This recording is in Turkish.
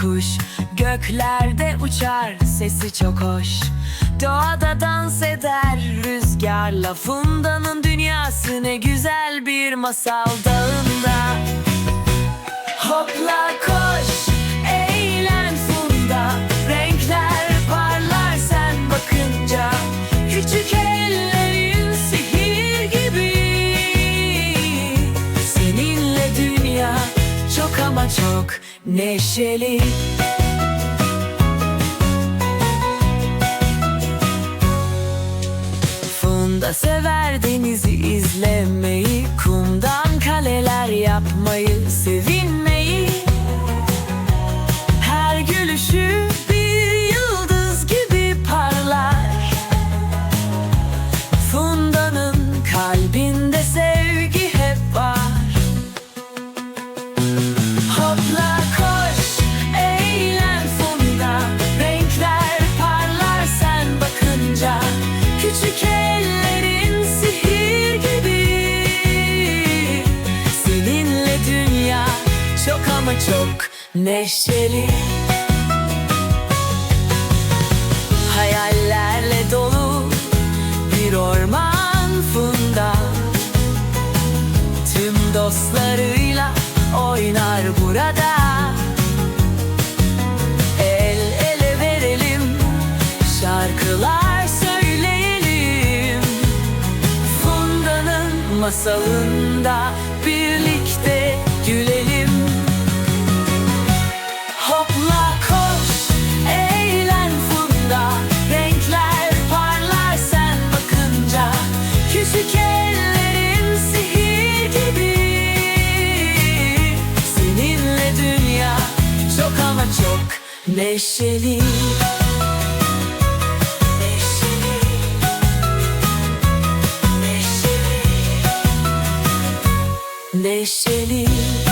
kuş. Göklerde uçar sesi çok hoş. Doğada dans eder rüzgarla Funda'nın dünyası. Ne güzel bir masal dağında. Hopla koş ama çok neşeli. Funda sever denizi izlemeyi Kumdan kaleler yapmayı ama çok neşeli. Hayallerle dolu bir orman Funda. Tüm dostlarıyla oynar burada. El ele verelim Şarkılar söyleyelim. Funda'nın masalında Birlikte ama çok neşeli. Neşeli. Neşeli. Neşeli